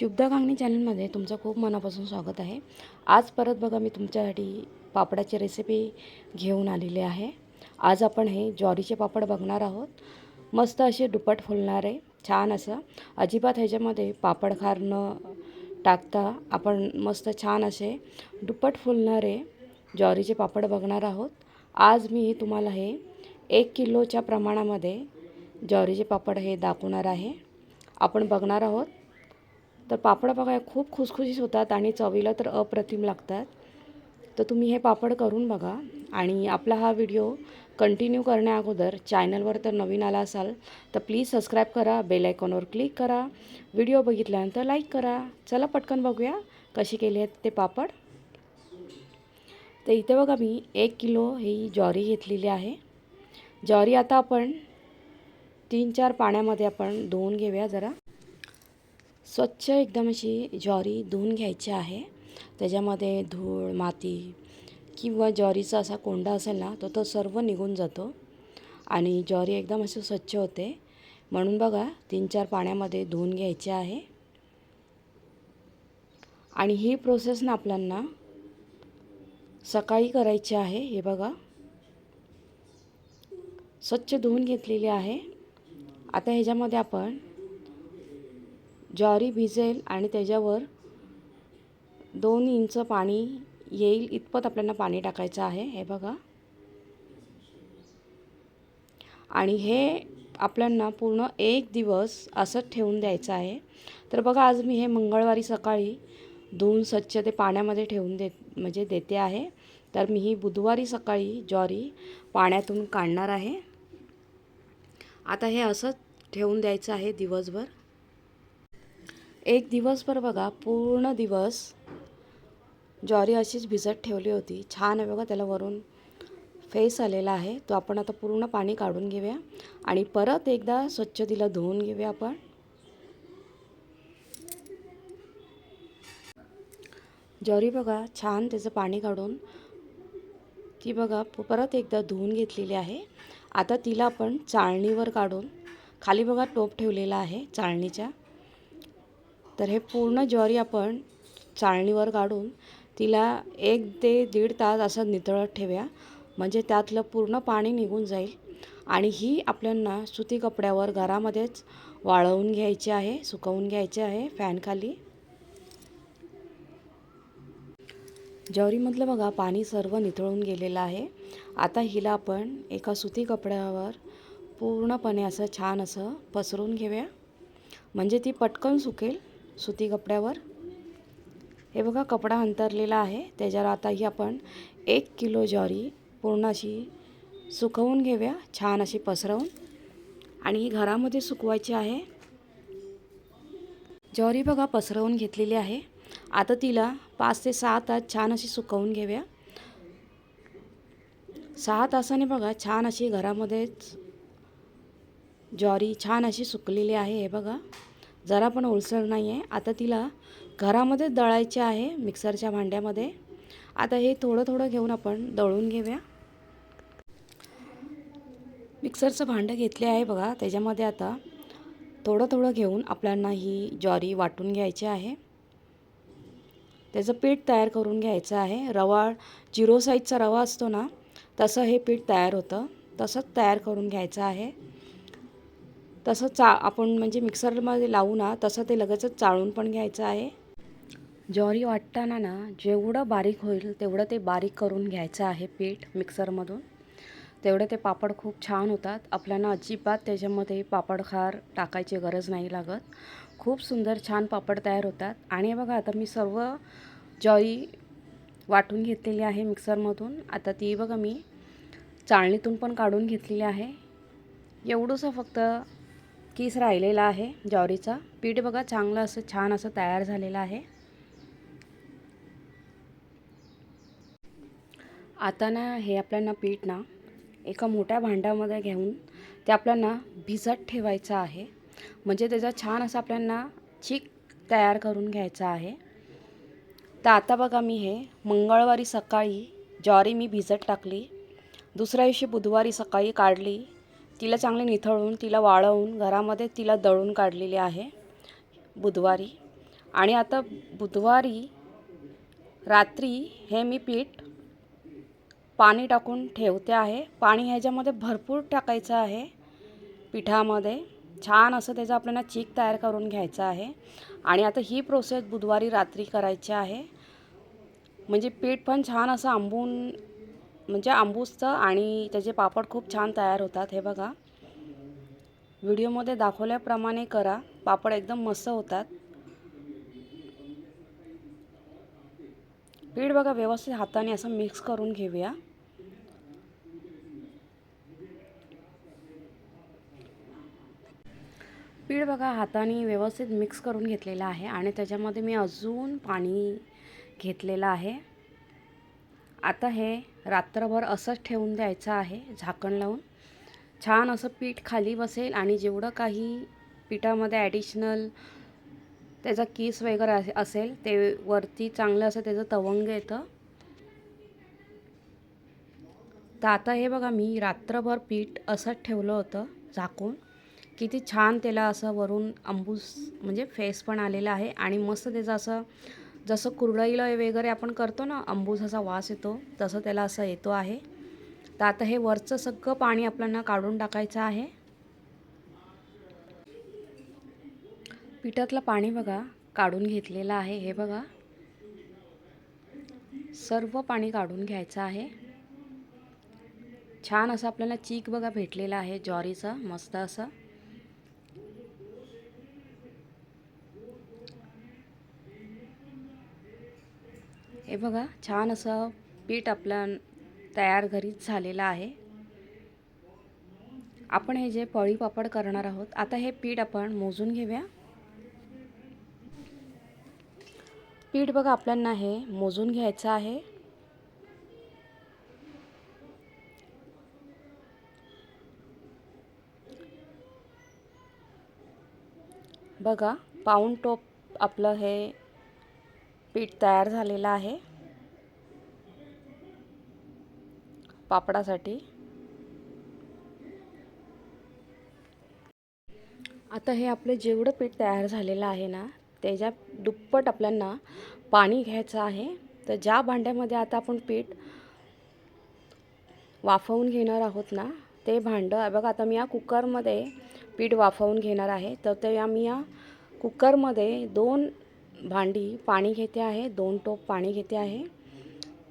शुभदा कांगणी चॅनलमध्ये तुमचं खूप मनापासून स्वागत आहे. आज परत बघा मी तुमच्यासाठी पापडाची रेसिपी घेऊन आलेली आहे. आज आपण हे ज्वारीचे पापड बघणार आहोत. मस्त असे दुपट फुलणारे छान असं. अजिबात ह्याच्यामध्ये पापड खार न टाकता आपण मस्त छान असे दुप्पट फुलणारे ज्वारीचे पापड बघणार आहोत. आज मी तुम्हाला हे एक किलोच्या प्रमाणामध्ये ज्वारीचे पापड हे दाखवणार आहे. आपण बघणार आहोत. तर पापड बघा खूप खुसखुशीत होतात आणि चवीला तर अप्रतिम लागतात. तर तुम्ही हे पापड करून बघा आणि आपला हा व्हिडिओ कंटिन्यू करण्याअगोदर चॅनलवर तर नवीन आला असाल तर प्लीज सबस्क्राईब करा बेल आयकॉनवर क्लिक करा. व्हिडिओ बघितल्यानंतर लाईक करा. चला पटकन बघूया कशी केली आहेत ते पापड. तर इथे बघा मी एक किलो ही ज्वारी घेतलेली आहे. ज्वारी आता आपण तीन चार पाण्यामध्ये आपण धुवून घेऊया जरा. स्वच्छ एकदम अशी ज्वारी धुवून घ्यायची आहे. त्याच्यामध्ये धूळ माती किंवा ज्वारीचा असा कोंडा असेल ना तो तो सर्व निघून जातो आणि ज्वारी एकदम अशी स्वच्छ होते. म्हणून बघा तीन चार पाण्यामध्ये धुवून घ्यायची आहे. आणि ही प्रोसेस ना आपल्यांना सकाळी करायची आहे. हे बघा. स्वच्छ धुवून घेतलेली आहे. आता ह्याच्यामध्ये आपण ज्वारी भिजेल आणि त्याच्यावर दोन इंच पाणी येईल इतपत आपल्याला पाणी टाकायचं आहे. हे बघा. आणि हे आपल्यांना पूर्ण एक दिवस असंच ठेवून द्यायचं आहे. तर बघा आज मी हे मंगळवारी सकाळी धुवून स्वच्छ ते पाण्यामध्ये ठेवून देत म्हणजे देते आहे. तर मी ही बुधवारी सकाळी ज्वारी पाण्यातून काढणार आहे. आता हे असंच ठेवून द्यायचं आहे दिवसभर. एक दिवसभर बघा पूर्ण दिवस ज्वारी अशीच भिजत ठेवली होती. छान आहे बघा त्याला वरून फेस आलेला आहे. तो आपण आता पूर्ण पाणी काढून घेऊया आणि परत एकदा स्वच्छ तिला धुवून घेऊया आपण. ज्वारी बघा छान त्याचं पाणी काढून ती बघा परत एकदा धुवून घेतलेली आहे. आता तिला आपण चाळणीवर काढून खाली बघा टोप ठेवलेला आहे चाळणीच्या. तर हे पूर्ण ज्वारी आपण चाळणीवर काढून तिला एक ते दीड तास असं नितळत ठेव्या. म्हणजे त्यातलं पूर्ण पाणी निघून जाईल. आणि ही आपल्यांना सुती कपड्यावर घरामध्येच वाळवून घ्यायची आहे सुकवून घ्यायची आहे फॅनखाली ज्वारीमधलं बघा पाणी सर्व निथळून गेलेलं आहे. आता हिला आपण एका सुती कपड्यावर पूर्णपणे असं छान असं पसरून घेऊया. म्हणजे ती पटकन सुकेल. सुती कपड्यावर. हे बघा कपडा अंतरलेला आहे. त्याच्यावर आता ही आपण एक किलो ज्वारी पूर्ण अशी सुकवून घेऊया छान अशी पसरवून. आणि ही घरामध्ये सुकवायची आहे. ज्वारी बघा पसरवून घेतलेली आहे. आता तिला पाच ते सहा तास छान अशी सुकवून घेऊया. सहा तासाने बघा छान अशी घरामध्येच ज्वारी छान अशी सुकलेली आहे. हे बघा. जरा पण ओलसर नाही आहे आता तिला घरामध्ये दळायचे आहे मिक्सरच्या भांड्यामध्ये. आता हे थोडं थोडं घेऊन आपण दळून घेऊया. मिक्सरचं भांडं घेतले आहे बघा. त्याच्यामध्ये आता थोडं थोडं घेऊन आपल्याला ही ज्वारी वाटून घ्यायची आहे. त्याचं पीठ तयार करून घ्यायचं आहे. रवा जिरो साईजचा रवा असतो ना तसं हे पीठ तयार होतं. तसंच तयार करून घ्यायचं आहे. तसं चा आपण म्हणजे मिक्सरमध्ये लावू ना तसं ते लगेचच चाळून पण घ्यायचं आहे. ज्वारी वाटताना ना जेवढं बारीक होईल तेवढं ते बारीक करून घ्यायचं आहे पीठ मिक्सरमधून. तेवढे ते पापड खूप छान होतात. आपल्याला अजिबात त्याच्यामध्ये पापड खार टाकायची गरज नाही लागत. खूप सुंदर छान पापड तयार होतात. आणि बघा आता मी सर्व ज्वारी वाटून घेतलेली आहे मिक्सरमधून. आता ती बघा मी चाळणीतून पण काढून घेतलेली आहे. एवढंसं फक्त किस राहिलेला आहे ज्वारीचा. पीठ बघा चांगलं असं छान असं तयार झालेलं आहे. आता ना हे आपल्याला पीठ ना एका मोठ्या भांड्यामध्ये घेऊन ते आपल्याला भिजत ठेवायचं आहे. म्हणजे त्याचा छान असं आपल्याला चीक तयार करून घ्यायचा आहे. तर आता बघा मी हे मंगळवारी सकाळी ज्वारी मी भिजत टाकली. दुसऱ्या दिवशी बुधवारी सकाळी काढली. तिला चांगले निथळून तिला वाळवून घरामध्ये तिला दळून काढलेली आहे बुधवारी. आणि आता बुधवारी रात्री हे मी पीठ पाणी टाकून ठेवते आहे. पाणी ह्याच्यामध्ये भरपूर टाकायचं आहे पिठामध्ये. छान असं त्याचं आपल्याला चीक तयार करून घ्यायचं आहे. आणि आता ही प्रोसेस बुधवारी रात्री करायची आहे. म्हणजे पीठ पण छान असं आंबून म्हणजे आंबूसचं आणि त्याचे पापड खूप छान तयार होतात हे बघा. व्हिडिओमध्ये दाखवल्याप्रमाणे करा. पापड एकदम मस्त होतात. पीठ बघा व्यवस्थित हाताने असं मिक्स करून घेऊया. पीठ बघा हाताने व्यवस्थित मिक्स करून घेतलेलं आहे आणि त्याच्यामध्ये मी अजून पाणी घेतलेलं आहे. आता हे रात्रभर असंच ठेवून द्यायचं आहे झाकण लावून. छान असं पीठ खाली बसेल आणि जेवढं काही पिठामध्ये ॲडिशनल त्याचा किस वगैरे असेल ते वरती चांगलं असं त्याचं तवंग येतं. तर आता हे बघा मी रात्रभर पीठ असंच ठेवलं होतं झाकून. किती छान त्याला असं वरून अंबूस म्हणजे फेस पण आलेला आहे आणि मस्त त्याचं असं जसं कुरडईला वगैरे आपण करतो ना अंबूस असा वास येतो तसं त्याला असं येतो आहे. तर आता हे वरचं सगळं पाणी आपल्याला काढून टाकायचं आहे. पिठातलं पाणी बघा काढून घेतलेलं आहे. हे बघा. सर्व पाणी काढून घ्यायचं आहे. छान असं आपल्याला चीक बघा भेटलेलं आहे ज्वारीचं मस्त असं. हे बघा छान असं पीठ आपलं तयार घरीच झालेलं आहे. आपण हे जे पळी पापड करणार आहोत आता हे पीठ आपण मोजून घेऊया. पीठ बघा आपल्याला हे मोजून घ्यायचं आहे. बघा पाऊण टोप आपलं हे पीठ तयार झालेलं आहे. पापडासाठी. आता हे आपलं जेवढं पीठ तयार झालेलं आहे ना त्याच्या दुप्पट आपल्यांना पाणी घ्यायचं आहे तर ज्या भांड्यामध्ये आता आपण पीठ वाफवून घेणार आहोत ना ते भांडं बघा आता मी या कुकरमध्ये पीठ वाफवून घेणार आहे तर ते मी या कुकरमध्ये दोन भांडी पाणी घेते आहे दोन टोप पाणी घेते आहे.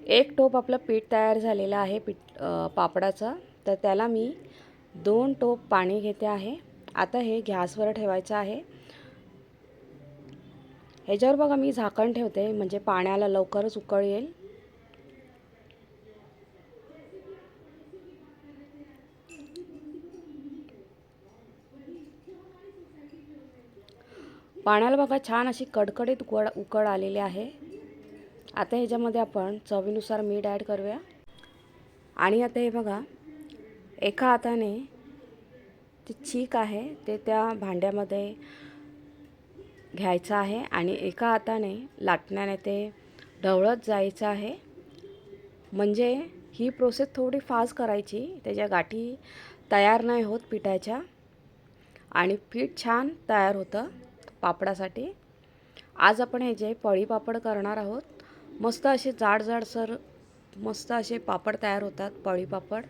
एक टोप आपलं पीठ तयार झालेलं आहे पीठ पापडाचं. तर त्याला मी दोन टोप पाणी घेते आहे. आता हे गॅसवर ठेवायचं आहे. ह्याच्यावर बघा मी झाकण ठेवते म्हणजे पाण्याला लवकरच उकळ येईल. पाण्याला बघा छान अशी कडकडीत उकड उकड आलेली आहे. आता ह्याच्यामध्ये आपण चवीनुसार मीठ ॲड करूया. आणि आता हे बघा एका हाताने ते चीक आहे ते त्या भांड्यामध्ये घ्यायचं आहे आणि एका हाताने लाटण्याने ते ढवळत जायचं आहे. म्हणजे ही प्रोसेस थोडी फास्ट करायची त्याच्या गाठी तयार नाही होत पिठाच्या. आणि पीठ छान तयार होतं. पापडासाठी. आज आपण हे जे पळी पापड करणार आहोत मस्त असे जाड जाडसर मस्त असे पापड तयार होतात पळी पापड.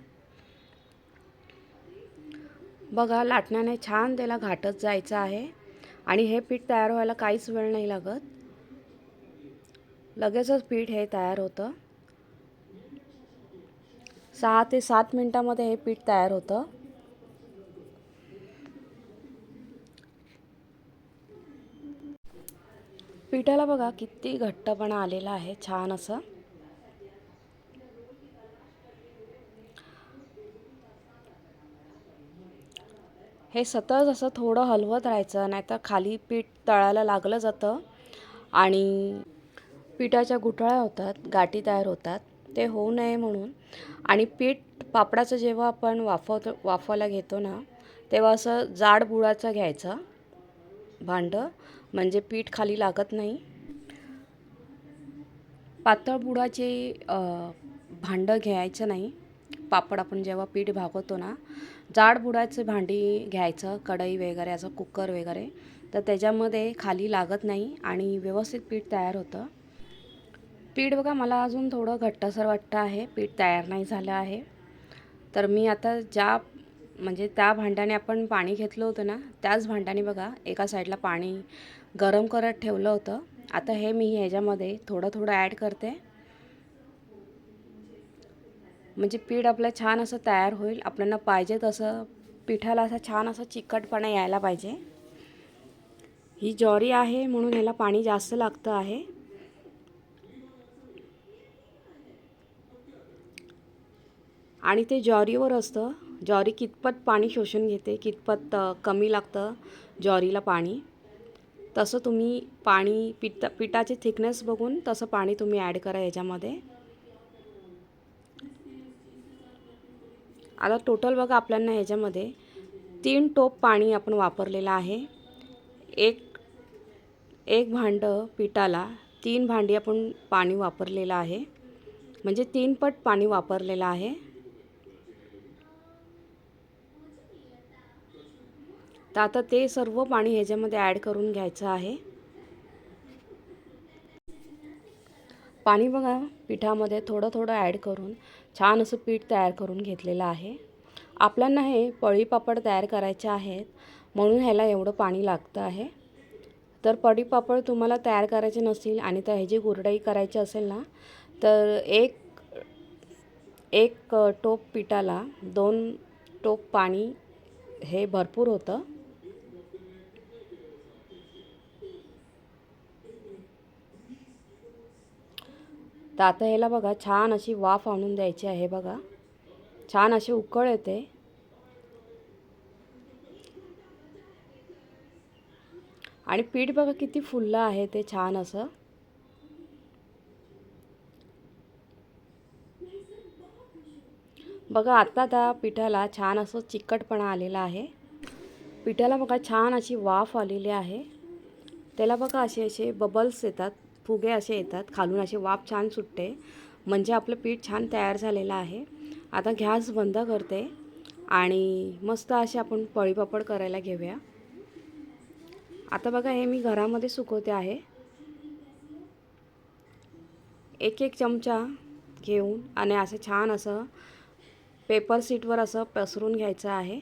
बघा लाटण्याने छान त्याला घाटत जायचं आहे आणि हे पीठ तयार व्हायला काहीच वेळ नाही लागत. लगेचच पीठ हे तयार होतं. सहा ते सात मिनटामध्ये हे पीठ तयार होतं. पिठाला बघा किती घट्टपणा आलेला आहे छान असं. हे सतत असं थोडं हलवत राहायचं नाहीतर खाली पीठ तळायला लागलं जातं आणि पिठाच्या गुठळ्या होतात गाठी तयार होतात. ते होऊ नये म्हणून. आणि पीठ पापडाचं जेव्हा आपण वाफवतो वाफवायला घेतो ना तेव्हा असं जाड बुडाचं घ्यायचं भांडं. म्हणजे पीठ खाली लागत नाही. पातळ बुडाचे भांडं घ्यायचं नाही. पापड आपण जेव्हा पीठ भागवतो ना जाड बुडाचे भांडी घ्यायचं कढई वगैरे असं कुकर वगैरे. तर त्याच्यामध्ये खाली लागत नाही आणि व्यवस्थित पीठ तयार होतं. पीठ बघा मला अजून थोडं घट्टसर वाटतं आहे. पीठ तयार नाही झालं आहे. तर मी आता ज्या म्हणजे त्या भांड्याने आपण पाणी घेतलं होतं ना त्याच भांड्याने बघा एका साईडला पाणी गरम करत ठेवलं होतं. आता हे मी ह्याच्यामध्ये थोडं थोडं ॲड करते. म्हणजे पीठ आपलं छान असं तयार होईल. आपल्याला पाहिजे तसं पिठाला असं छान असं चिकटपणा यायला पाहिजे. ही ज्वारी आहे म्हणून ह्याला पाणी जास्त लागतं आहे. आणि ते ज्वारीवर असतं. ज्वारी कितपत पाणी शोषून घेते कितपत कमी लागतं ज्वारीला पाणी. तसं तुम्ही पाणी पिठ पिठाचे थिकनेस बघून तसं पाणी तुम्ही ॲड करा याच्यामध्ये. आता टोटल बघा आपल्याला ह्याच्यामध्ये तीन टोप पाणी आपण वापरलेलं आहे. एक एक भांडं पिठाला तीन भांडी आपण पाणी वापरलेलं आहे. म्हणजे तीन पट पाणी वापरलेलं आहे. तर आता ते सर्व पाणी ह्याच्यामध्ये ॲड करून घ्यायचं आहे. पाणी बघा पिठामध्ये थोडं थोडं ॲड करून छान असं पीठ तयार करून घेतलेलं आहे. आपल्याला हे पळीपापड तयार करायचे आहेत म्हणून ह्याला एवढं पाणी लागतं आहे. तर पळीपापड तुम्हाला तयार करायचे नसतील आणि त्या ह्याची गुरडाई करायची असेल ना तर एक एक टोप पिठाला दोन टोप पाणी हे भरपूर होतं. तर आता ह्याला बघा छान अशी वाफ आणून द्यायची आहे बघा. छान अशी उकळ येते. आणि पीठ बघा किती फुललं आहे ते छान असं. बघा आत्ता त्या पिठाला छान असं चिकटपणा आलेला आहे. पिठाला बघा छान अशी वाफ आलेली आहे. त्याला बघा असे असे बबल्स येतात. फुगे असे येतात. खालून असे वाफ छान सुटते. म्हणजे आपलं पीठ छान तयार झालेलं आहे. आता गॅस बंद करते आणि मस्त असे आपण पळीपापड करायला घेऊया. आता बघा हे मी घरामध्ये सुकवते आहे. एक एक चमचा घेऊन आणि असं छान असं पेपर सीटवर असं पसरून घ्यायचं आहे.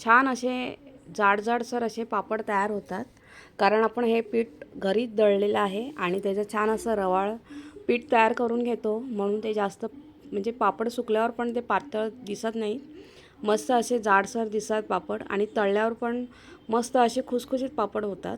छान असे जाड जाडसर असे पापड तयार होतात. कारण आपण हे पीठ घरीच दळलेलं आहे आणि त्याचं छान असं रवाळ पीठ तयार करून घेतो. म्हणून ते जास्त म्हणजे पापड सुकल्यावर पण ते पातळ दिसत नाही. मस्त असे जाडसर दिसतात पापड आणि तळल्यावर पण मस्त असे खुसखुशीत पापड होतात.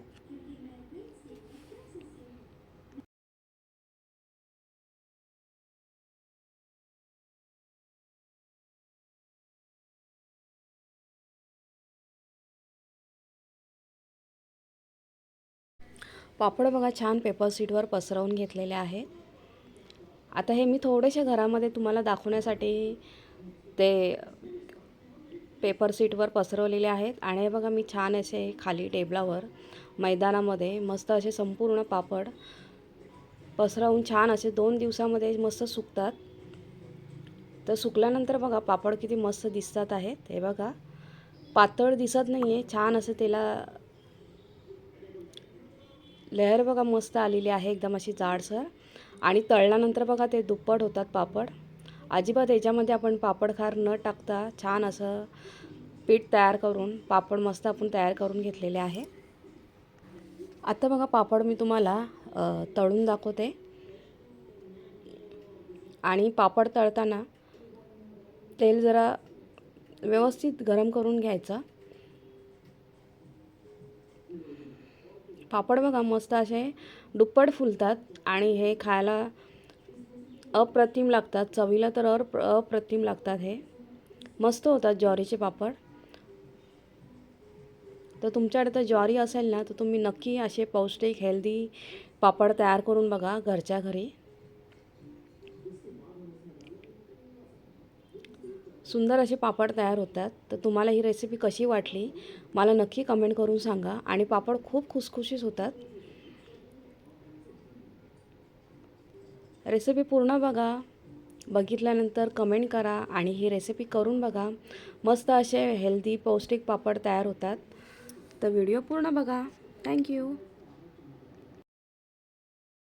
पापड बघा छान पेपर सीटवर पसरवून घेतलेले आहेत. आता हे मी थोडेसे घरामध्ये तुम्हाला दाखवण्यासाठी ते पेपर सीटवर पसरवलेले आहेत. आणि हे बघा मी छान असे खाली टेबलावर मैदानामध्ये मस्त असे संपूर्ण पापड पसरवून छान असे दोन दिवसामध्ये मस्त सुकतात. तर सुकल्यानंतर बघा पापड किती मस्त दिसतात आहेत. हे बघा पातळ दिसत नाही आहे छान असं त्याला लेअर बघा मस्त आलेली आहे एकदम अशी जाडसर. आणि तळल्यानंतर बघा ते दुप्पट होतात पापड. अजिबात याच्यामध्ये आपण पापड खार न टाकता छान असं पीठ तयार करून पापड मस्त आपण तयार करून घेतलेले आहे. आता बघा पापड मी तुम्हाला तळून दाखवते. आणि पापड तळताना तेल जरा व्यवस्थित गरम करून घ्यायचं. पापड बघा मस्त असे दुप्पट फुलतात आणि हे खायला अप्रतिम लागतात. चवीला तर अर अप्रतिम लागतात हे. मस्त होतात ज्वारीचे पापड. तर तुमच्याकडे तर ज्वारी असेल ना तर तुम्ही नक्की असे पौष्टिक हेल्दी पापड तयार करून बघा घरच्या घरी. सुंदर असे पापड तयार होतात. तर तुम्हाला ही रेसिपी कशी वाटली? मला नक्की कमेंट करून सांगा. आणि पापड खूप खुसखुशीत होतात. रेसिपी पूर्ण बघा. बघितल्यानंतर कमेंट करा आणि ही रेसिपी करून बघा. मस्त असे हेल्दी पौष्टिक पापड तयार होतात. तर व्हिडिओ पूर्ण बघा. थँक्यू